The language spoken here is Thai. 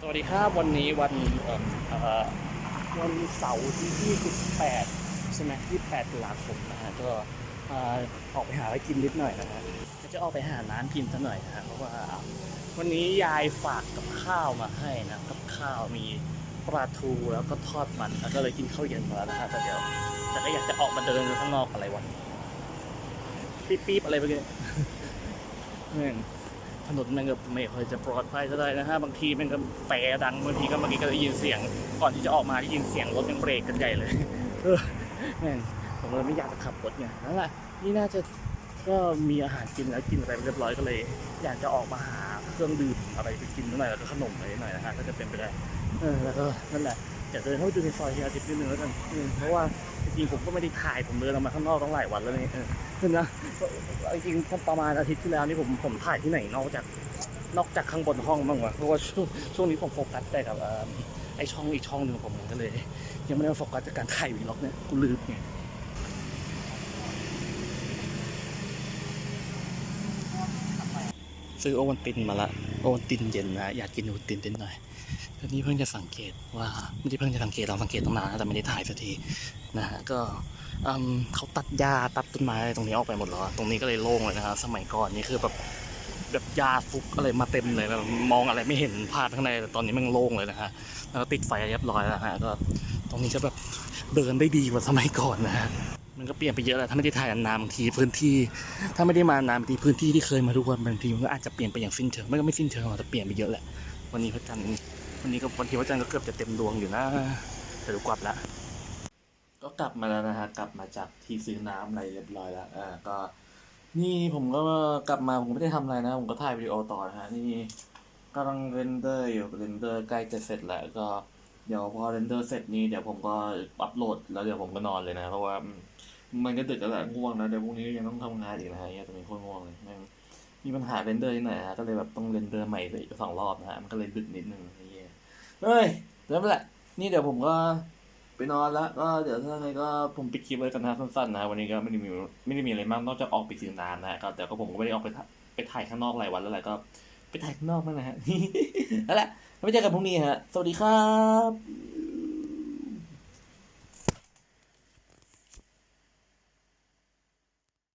สวัสดีครับวันนี้วันวันเสาร์ที่ 28 ใช่ไหม28ตุลาคมนะฮะก็ออกไปหาอะไรกินนิดหน่อยนะฮะจะออกไปหาร้านกินซะหน่อยนะฮะเพราะว่าวันนี้ยายฝากกับข้าวมาให้นะกับข้าวมีปลาทูแล้วก็ทอดมันแล้วก็เลยกินข้าวเย็นมาแล้วนะฮะแต่เดี๋ยวแต่ก็อยากจะออกมาเดินข้างนอกอะไรวะปี๊บๆอะไรไปเลยแม่ง ถนนมันก็ไม่ค่อยจะปลอดภัยเท่าไหร่นะฮะบางทีมันก็แปรดังบางทีก็เมื่อกี้ก็ได้ยินเสียง ก่อนที่จะออกมาได้ยินเสียงรถยังเบรกกันใหญ่เลยเออแม่งผมเลยไม่อยากจะขับรถไงนั่นแหละนี่น่าจะก็มีอาหารกินแล้วกินอะไรเรียบร้อยก็เลย อยากจะออกมาหาเครื่องดื่มอะไรไปกินหน่อยแล้วก็ขนมอะไรหน่อยนะฮะถ้าจะเป็นไปได้เออแล้วก็นั่นแหละ จะเดินเข้าไปดูในซอยเฮียอาทิตย์นิดนึงแล้วกันอืมเพราะว่าจริงๆผมก็ไม่ได้ถ่ายผมเดินออกมาข้างนอกตั้งหลายวันแล้วนี่เออคือนะจริงๆประมาณอาทิตย์ที่แล้วนี่ผมผมถ่ายที่ไหนนอกจากนอกจากข้างบนห้องบ้างวะเพราะว่าช่วงช่วงนี้ผมโฟกัสแต่กับไอช่องอีกช่องหนึ่งของผมก็เลย ยังไม่ได้โฟกัสกับการถ่ายวีล็อกเนี่ยกูลืมไง ซื้อโอวันตินมาละโอวันตินเย็นนะอยากกินโอวันตินนิดหน่อยทีนี้เพิ่งจะสังเกตว่าไม่ได้เพิ่งจะสังเกตเราสังเกตตั้งนานแล้วแต่ไม่ได้ถ่ายสักทีนะฮะก็เขาตัดหญ้าตัดต้นไม้อะไรตรงนี้ออกไปหมดแล้วตรงนี้ก็เลยโล่งเลยนะฮะสมัยก่อนนี่คือแบบแบบยาฟุกอะไรมาเต็มเลยแบบมองอะไรไม่เห็นภาพข้างในแต่ตอนนี้มันโล่งเลยนะฮะแล้วก็ติดไฟเรียบร้อยแล้วฮะก็ตรงนี้จะแบบเดินได้ดีกว่าสมัยก่อนนะฮะ มันก็เปลี่ยนไปเยอะแหล้วถ้าไม่ได้ถ่ายนานบางทีพื้นที่ ถ้าไม่ได้มานานบางทีพื้นที่ที่เคยมาทุกวันบางทีมันก็อาจจะเปลี่ยนไปอย่างสิ้นเชิงไม่ก็ไม่สิ้นเชิงหรอกแต่เปลี่ยนไปเยอะแหละวันนี้พระจันทร์วันนี้ก็วันที่พระจันทร์ก็เกือบจะเต็มดวงอยู่นะแต่ดูกลับละก็กลับมาแล้วนะฮะกลับมาจากที่ซื้อน้ำอะไรเรียบร้อยแล้วอ่าก็ นี่ผมก็กลับมาผมไม่ได้ทำอะไรนะ ผมก็ถ่ายวิดีโอต่อนะฮะนี่กำลังเรนเดอร์อยู่เรนเดอร์ใกล้จะเสร็จแล้วก็เดี๋ยวพอเรนเดอร์เสร็จนี้เดี๋ยวผมก็อัปโหลดแล้วเดี๋ยวผมก็นอนเลยนะ เพราะว่า มันก็ดึกแล้วแหละง่วงนะเดี๋ยวพรุ่งนี้ยังต้องทำงานอีกนะฮะยังจะมีคนง่วงเลยแม่งมีปัญหาเรนเดอร์นิดหน่อยฮะก็เลยแบบต้องเรนเดอร์ใหม่ไปอีกสองรอบนะฮะมันก็เลยดึกนิดนึงไอ้เหี้ยเฮ้ยแล้วแหละ นี่เดี๋ยวผมก็ไปนอนแล้วก็เดี๋ยวถ้าไงก็ผมปิดคลิปไว้กันนะสั้นๆนะวันนี้ก็ไม่ได้มีไม่ได้มีอะไรมากนอกจากออกไปซื้อน้ำนะฮะก็แต่ก็ผมก็ไม่ได้ออกไปไปถ่ายข้างนอกหลายวันแล้วแหละก็ไปถ่ายข้างนอกนั่นะฮะนั่นแหละไว้เจอกันพรุ่งนี้ฮะ สวัสดีครับ